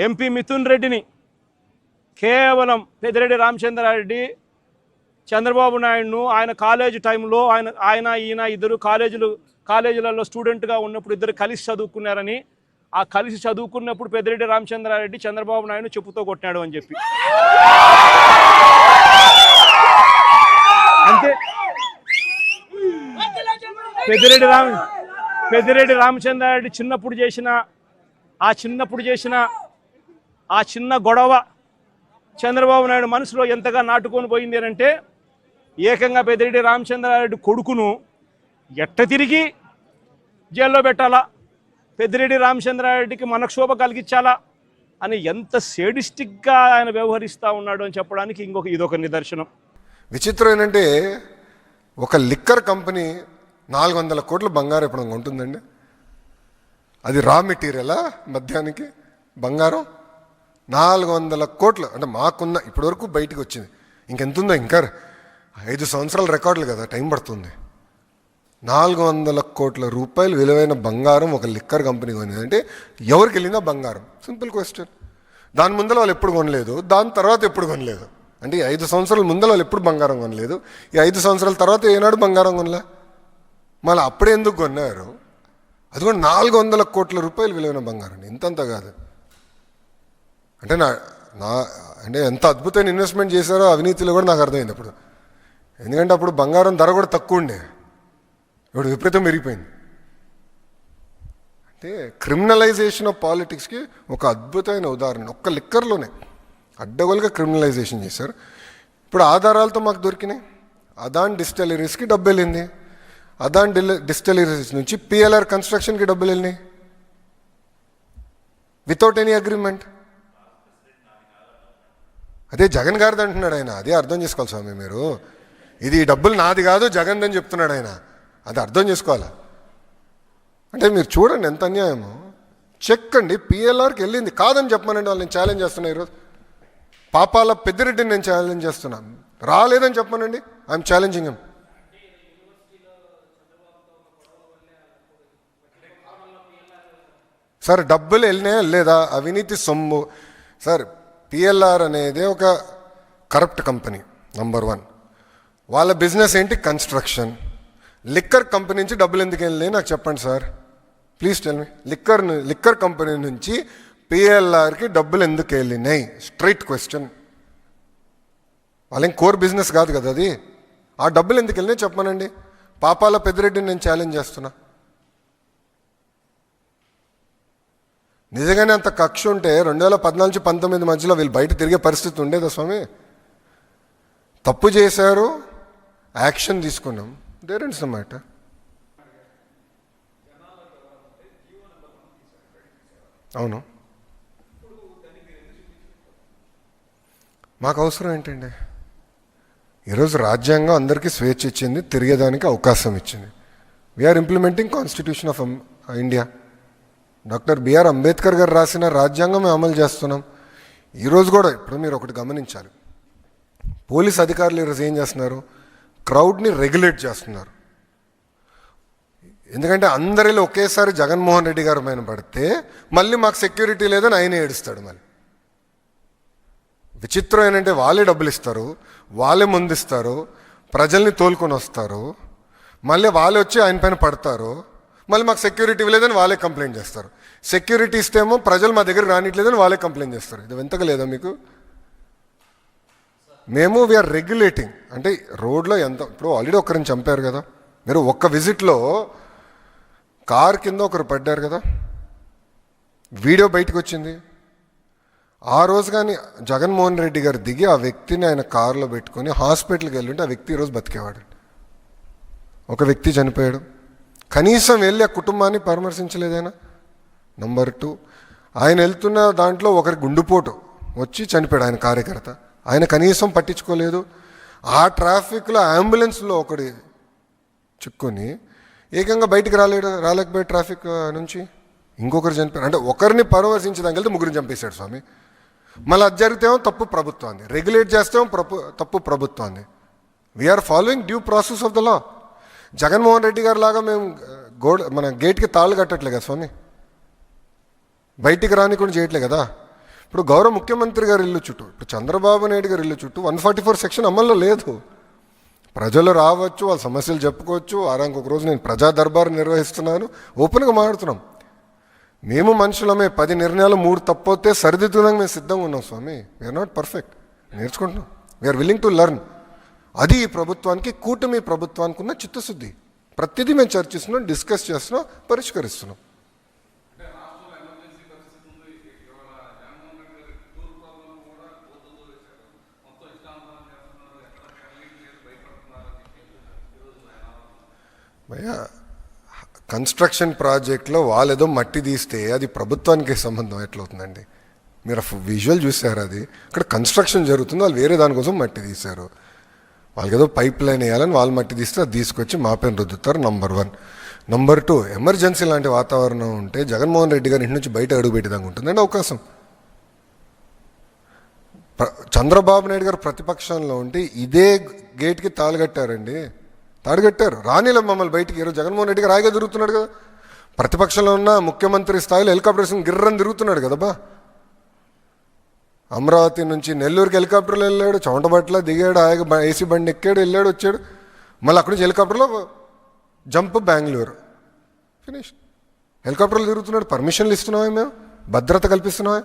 MP Mithun రెడ్డిని కేవలం పెద్దిరెడ్డి రామచంద్రారెడ్డి చంద్రబాబు నాయుడును ఆయన కాలేజ్ టైంలో ఆయన ఆయన ఈయన ఇద్దరు కాలేజీలు కాలేజీలలో స్టూడెంట్గా ఉన్నప్పుడు ఇద్దరు కలిసి చదువుకున్నారని ఆ కలిసి చదువుకున్నప్పుడు పెద్దిరెడ్డి రామచంద్రారెడ్డి చంద్రబాబు నాయుడు చెప్పుతో కొట్టినాడు అని చెప్పి. అంతే. పెద్దిరెడ్డి రామ పెద్దిరెడ్డి రామచంద్రారెడ్డి చిన్నప్పుడు చేసిన ఆ చిన్నప్పుడు చేసిన ఆ చిన్న గొడవ చంద్రబాబు నాయుడు మనసులో ఎంతగా నాటుకొని పోయింది అంటే ఏకంగా పెద్దిరెడ్డి రామచంద్రారెడ్డి కొడుకును ఎట్ట తిరిగి జైల్లో పెట్టాలా? పెద్దిరెడ్డి రామచంద్రారెడ్డికి మనక్షోభ కలిగించాలా? అని ఎంత సేడిస్టిక్గా ఆయన వ్యవహరిస్తూ ఉన్నాడు అని చెప్పడానికి ఇంకొక ఇదొక నిదర్శనం. విచిత్రం ఏంటంటే ఒక లిక్కర్ కంపెనీ నాలుగు వందల కోట్ల బంగారం ఇప్పుడు ఉంటుందండి అది రా మెటీరియలా? మధ్యానికి బంగారం? నాలుగు వందల కోట్లు. అంటే మాకున్న ఇప్పటివరకు బయటికి వచ్చింది. ఇంకెంతుందో ఇంకా ఐదు సంవత్సరాల రికార్డులు కదా టైం పడుతుంది. నాలుగు వందల కోట్ల రూపాయలు విలువైన బంగారం ఒక లిక్కర్ కంపెనీ కొనింది. అంటే ఎవరికి వెళ్ళిందా బంగారం. సింపుల్ క్వశ్చన్ దాని ముందర వాళ్ళు ఎప్పుడు కొనలేదు. దాని తర్వాత ఎప్పుడు కొనలేదు. అంటే ఐదు సంవత్సరాల ముందర వాళ్ళు ఎప్పుడు బంగారం కొనలేదు. ఈ ఐదు సంవత్సరాల తర్వాత ఏనాడు బంగారం కొనలే? మళ్ళీ అప్పుడే ఎందుకు కొన్నారు? అది కూడా నాలుగు వందల కోట్ల రూపాయలు విలువైన బంగారం. ఇంతంత కాదు. అంటే నా నా అంటే ఎంత అద్భుతమైన ఇన్వెస్ట్మెంట్ చేశారో అవినీతిలో కూడా నాకు అర్థమైంది అప్పుడు. ఎందుకంటే అప్పుడు బంగారం ధర కూడా తక్కువ ఉండే. ఇప్పుడు విపరీతం పెరిగిపోయింది. అంటే క్రిమినలైజేషన్ ఆఫ్ పాలిటిక్స్కి ఒక అద్భుతమైన ఉదాహరణ. ఒక్క లిక్కర్లోనే. అడ్డగోలుగా క్రిమినలైజేషన్ చేశారు. ఇప్పుడు ఆధారాలతో మాకు దొరికినాయి. అదాన్ డిస్టలరీస్కి డబ్బు వెళ్ళింది. అదాన్ డిల్ డిస్టలరీస్ నుంచి పిఎల్ఆర్ కన్స్ట్రక్షన్కి డబ్బులు వెళ్ళినాయి. వితౌట్ ఎనీ అగ్రిమెంట్ అదే జగన్ గారిది అంటున్నాడు ఆయన. అదే అర్థం చేసుకోవాలి స్వామి మీరు. ఇది డబ్బులు నాది కాదు జగన్ అని చెప్తున్నాడు ఆయన. అది అర్థం చేసుకోవాలా? అంటే మీరు చూడండి ఎంత అన్యాయమో. చెక్ అండి పిఎల్ఆర్కి వెళ్ళింది. కాదని చెప్పమనండి వాళ్ళు నేను ఛాలెంజ్ చేస్తున్నా ఈరోజు. పాపాల పెద్దిరెడ్డిని నేను ఛాలెంజ్ చేస్తున్నాను రాలేదని చెప్పమనండి. ఐఎమ్ ఛాలెంజింగ్ ఎమ్ సార్ డబ్బులు వెళ్ళినాయా లేదా అవినీతి సొమ్ము. సార్ పిఎల్ఆర్ అనేది ఒక కరప్ట్ కంపెనీ నంబర్ వన్ వాళ్ళ బిజినెస్ ఏంటి? కన్స్ట్రక్షన్ లిక్కర్ కంపెనీ నుంచి డబ్బులు ఎందుకు వెళ్ళినాయి? నాకు చెప్పండి sir. Please tell me liquor liquor company నుంచి పిఎల్ఆర్కి డబ్బులు ఎందుకు వెళ్ళినాయి? స్ట్రైట్ క్వశ్చన్ వాళ్ళేం కోర్ బిజినెస్ కాదు కదా అది. ఆ డబ్బులు ఎందుకు వెళ్ళినాయి? చెప్పమనండి. పాపాల పెద్దిరెడ్డిని నేను ఛాలెంజ్ చేస్తున్నా. నిజంగానే అంత కక్ష ఉంటే రెండు వేల పద్నాలుగు పంతొమ్మిది మధ్యలో వీళ్ళు బయట తిరిగే పరిస్థితి ఉండేదా స్వామి? తప్పు చేశారు యాక్షన్ తీసుకున్నాం. దేర్ ఇన్స్ అవును. మాకు అవసరం ఏంటండి? ఈరోజు రాజ్యాంగం అందరికీ స్వేచ్ఛ ఇచ్చింది తిరిగేదానికి అవకాశం ఇచ్చింది. We're implementing constitution of India doctor BR Ambedkar గారు రాసిన రాజ్యాంగం మేము అమలు చేస్తున్నాం. ఈరోజు కూడా ఇప్పుడు మీరు ఒకటి గమనించాలి. పోలీస్ అధికారులు ఈరోజు ఏం చేస్తున్నారు? క్రౌడ్ని రెగ్యులేట్ చేస్తున్నారు. ఎందుకంటే అందరిలో ఒకేసారి జగన్మోహన్ రెడ్డి గారు పైన పడితే మళ్ళీ మాకు సెక్యూరిటీ లేదని ఆయన ఏడుస్తాడు మళ్ళీ. విచిత్రం ఏంటంటే వాళ్ళే డబ్బులు ఇస్తారు వాళ్ళే ముందిస్తారు ప్రజల్ని తోలుకొని వస్తారు మళ్ళీ వాళ్ళు వచ్చి ఆయన పైన పడతారు. మళ్ళీ మాకు సెక్యూరిటీ లేదని వాళ్ళే కంప్లైంట్ చేస్తారు. సెక్యూరిటీ ఇస్తేమో ప్రజలు మా దగ్గర రానిట్లేదని వాళ్ళే కంప్లైంట్ చేస్తారు. ఇది వింతగా లేదా మీకు? మేము వీఆర్ రెగ్యులేటింగ్ అంటే రోడ్లో ఎంత ఇప్పుడు ఆల్రెడీ ఒకరిని చంపారు కదా. మీరు ఒక్క విజిట్లో కార్ కింద ఒకరు పడ్డారు కదా. వీడియో బయటకు వచ్చింది. ఆ రోజు కానీ జగన్మోహన్ రెడ్డి గారు దిగి ఆ వ్యక్తిని ఆయన కారులో పెట్టుకొని హాస్పిటల్కి వెళ్ళుంటే ఆ వ్యక్తి ఈరోజు బతికేవాడు ఒక వ్యక్తి చనిపోయాడు. కనీసం వెళ్ళి ఆ కుటుంబాన్ని పరామర్శించలేదైనా నంబర్ టూ ఆయన వెళ్తున్న దాంట్లో ఒకరి గుండుపోటు వచ్చి చనిపోయాడు ఆయన కార్యకర్త. ఆయన కనీసం పట్టించుకోలేదు. ఆ ట్రాఫిక్లో అంబులెన్స్లో ఒకటి చిక్కుని ఏకంగా బయటికి రాలేడు రాలేకపోయాడు ట్రాఫిక్ నుంచి. ఇంకొకరు చనిపోయారు. అంటే ఒకరిని పరామర్శించడానికి వెళ్తే ముగ్గురిని చంపేశాడు స్వామి. మళ్ళీ అది జరిగితేమో తప్పు ప్రభుత్వాన్ని. రెగ్యులేట్ చేస్తేమో ప్రపు తప్పు ప్రభుత్వాన్ని. We're following due process of the law Jaganmohan Reddy గారు లాగా మేము గోడ మన గేట్కి తాళ్ళు కట్టట్లే కదా స్వామి? బయటికి రాని కూడా చేయట్లే కదా? ఇప్పుడు గౌరవ ముఖ్యమంత్రి గారి ఇల్లు చుట్టూ ఇప్పుడు చంద్రబాబు నాయుడు గారి ఇల్లు చుట్టూ వన్ ఫార్టీ ఫోర్ సెక్షన్ అమల్లో లేదు. ప్రజలు రావచ్చు వాళ్ళ సమస్యలు చెప్పుకోవచ్చు. వారానికి ఒక రోజు నేను ప్రజా దర్బారు నిర్వహిస్తున్నాను. ఓపెన్గా మాట్లాడుతున్నాం. మేము మనుషులమే పది నిర్ణయాలు మూడు తప్పొస్తే సరిదిద్దుదానికి మేము సిద్ధంగా ఉన్నాం స్వామి. వీఆర్ నాట్ పర్ఫెక్ట్ నేర్చుకుంటున్నాం. వీఆర్ విల్లింగ్ టు లెర్న్ అది ఈ ప్రభుత్వానికి కూటమి ప్రభుత్వానికి ఉన్న చిత్తశుద్ధి. ప్రతిదీ మేము చర్చిస్తున్నాం డిస్కస్ చేస్తున్నాం పరిష్కరిస్తున్నాం. భయ్యా కన్స్ట్రక్షన్ ప్రాజెక్ట్లో వాళ్ళు ఏదో మట్టి తీస్తే అది ప్రభుత్వానికి సంబంధం. ఎట్లవుతుందండి మీరు విజువల్ చూసారు అది? అక్కడ కన్స్ట్రక్షన్ జరుగుతుంది వాళ్ళు వేరే దానికోసం మట్టి తీశారు. వాళ్ళకి ఏదో పైప్ లైన్ వేయాలని వాళ్ళు మట్టి తీస్తే అది తీసుకొచ్చి మా పైన రుద్దుతారు number one number two emergency లాంటి వాతావరణం ఉంటే జగన్మోహన్ రెడ్డి గారి ఇంటి నుంచి బయట అడుగుపెట్టేదాకా ఉంటుందండి అవకాశం. ప్ర- చంద్రబాబు నాయుడు గారు ప్రతిపక్షంలో ఉంటే ఇదే గేట్కి తాళగట్టారండి. తాడుగట్టారు రానిలే మమ్మల్ని బయటికి. ఈరోజు జగన్మోహన్ రెడ్డి గారు హాయిగా తిరుగుతున్నాడు కదా. ప్రతిపక్షంలో ఉన్న ముఖ్యమంత్రి స్థాయిలో హెలికాప్టర్స్ గిర్రం తిరుగుతున్నాడు కదా బా. అమరావతి నుంచి నెల్లూరుకి హెలికాప్టర్లో వెళ్ళాడు చౌంటబట్ల దిగాడు ఆయన ఏసీ బండి ఎక్కాడు వెళ్ళాడు వచ్చాడు. మళ్ళీ అక్కడి నుంచి హెలికాప్టర్లో జంప్ బెంగళూరు. ఫినిష్ హెలికాప్టర్లు తిరుగుతున్నాడు. పర్మిషన్లు ఇస్తున్నావా మేము. భద్రత కల్పిస్తున్నామే.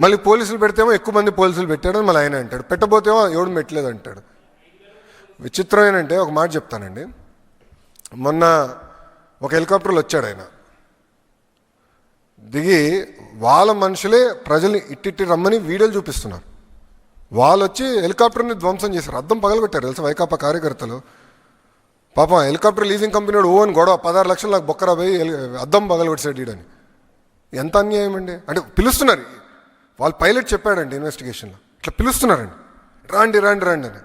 మళ్ళీ పోలీసులు పెడితేమో ఎక్కువ మంది పోలీసులు పెట్టాడని మళ్ళీ ఆయన అంటాడు. పెట్టబోతేమో ఎవడు పెట్టలేదు అంటాడు. విచిత్రం ఏంటంటే ఒక మాట చెప్తానండి. మొన్న ఒక హెలికాప్టర్లో వచ్చాడు ఆయన. దిగి వాళ్ళ మనుషులే ప్రజల్ని ఇట్టిట్టి రమ్మని వీడియోలు చూపిస్తున్నారు. వాళ్ళు వచ్చి హెలికాప్టర్ని ధ్వంసం చేశారు. అద్దం పగలగొట్టారు. తెలుసా వైకాపా కార్యకర్తలు? పాపం హెలికాప్టర్ లీజింగ్ కంపెనీ ఓ అని గొడవ పదహారు లక్షలు నాకు బొక్కరా పోయి అద్దం పగలగొట్టాడు ఈడని. ఎంత అన్యాయం అండి? అంటే పిలుస్తున్నారు. వాళ్ళు పైలట్ చెప్పాడండి ఇన్వెస్టిగేషన్లో. ఇట్లా పిలుస్తున్నారండి. రాండి రాండి రాండి అని.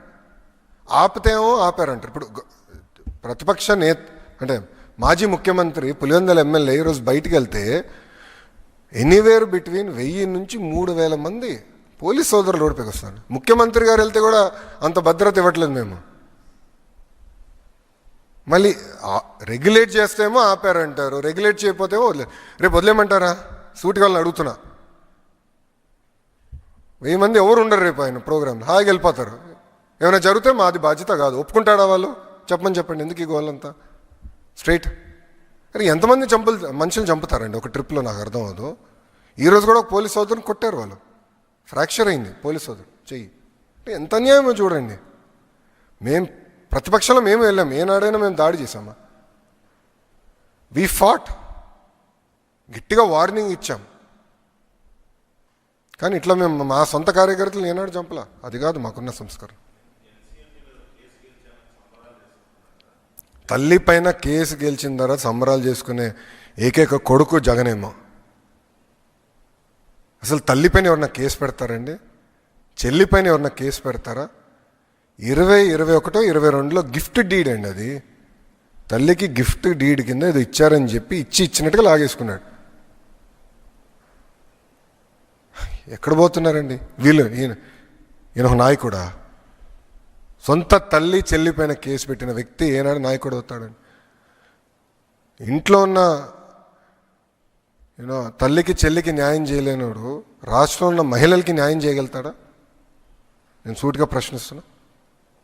ఆపితేమో ఆపారంటారు. ఇప్పుడు ప్రతిపక్ష నేత అంటే మాజీ ముఖ్యమంత్రి పులివెందల ఎమ్మెల్యే ఈరోజు బయటికి వెళ్తే ఎనీవేర్ బిట్వీన్ వెయ్యి నుంచి మూడు వేల మంది పోలీస్ సోదరులు రోడ్డుపైకి వస్తారు. ముఖ్యమంత్రి గారు వెళ్తే కూడా అంత భద్రత ఇవ్వట్లేదు మేము. మళ్ళీ రెగ్యులేట్ చేస్తేమో ఆపారంటారు రెగ్యులేట్ చేయకపోతేమో వదిలే రేపు వదిలేమంటారా సూటి వాళ్ళని అడుగుతున్నా. వెయ్యి మంది ఎవరు ఉండరు రేపు ఆయన ప్రోగ్రాంలో హాయిగా వెళ్ళిపోతారు. ఏమైనా జరిగితే మాది బాధ్యత కాదు. ఒప్పుకుంటాడా వాళ్ళు? చెప్పమని చెప్పండి. ఎందుకు ఈ గోళ్ళంతా స్ట్రైట్ కానీ ఎంతమంది చంపులు మనుషులు చంపుతారండి? ఒక ట్రిప్లో నాకు అర్థం అవ్వదు. ఈరోజు కూడా ఒక పోలీస్ సోదరుని కొట్టారు వాళ్ళు. ఫ్రాక్చర్ అయింది పోలీస్ సోదరు. చెయ్యి. అంటే ఎంత అన్యాయమో చూడండి. మేం ప్రతిపక్షంలో మేము వెళ్ళాం. ఏనాడైనా మేము దాడి చేసామా వి ఫాట్ గట్టిగా వార్నింగ్ ఇచ్చాం. కానీ ఇట్లా మేము మా సొంత కార్యకర్తలు ఏనాడు చంపలా? అది కాదు మాకున్న సంస్కారం తల్లి పైన కేసు గెలిచిన తర్వాత సంబరాలు చేసుకునే ఏకైక కొడుకు జగనేమో. అసలు తల్లి పైన ఎవరన్నా కేసు పెడతారండి? చెల్లి పైన ఎవరన్నా కేసు పెడతారా? ఇరవై ఇరవై ఒకటో ఇరవై రెండులో గిఫ్ట్ డీడ్ అండి అది. తల్లికి గిఫ్ట్ డీడ్ కింద ఇది ఇచ్చారని చెప్పి ఇచ్చి ఇచ్చినట్టుగా లాగేసుకున్నాడు. ఎక్కడ పోతున్నారండి? వీళ్ళు ఈయన ఈయన ఒక నాయకుడా? సొంత తల్లి చెల్లిపోయిన కేసు పెట్టిన వ్యక్తి ఏనాడు నాయకుడు అవుతాడండి ఇంట్లో ఉన్న యూనో తల్లికి చెల్లికి న్యాయం చేయలేనోడు రాష్ట్రంలో ఉన్న మహిళలకి న్యాయం చేయగలుగుతాడా? నేను సూటిగా ప్రశ్నిస్తున్నా.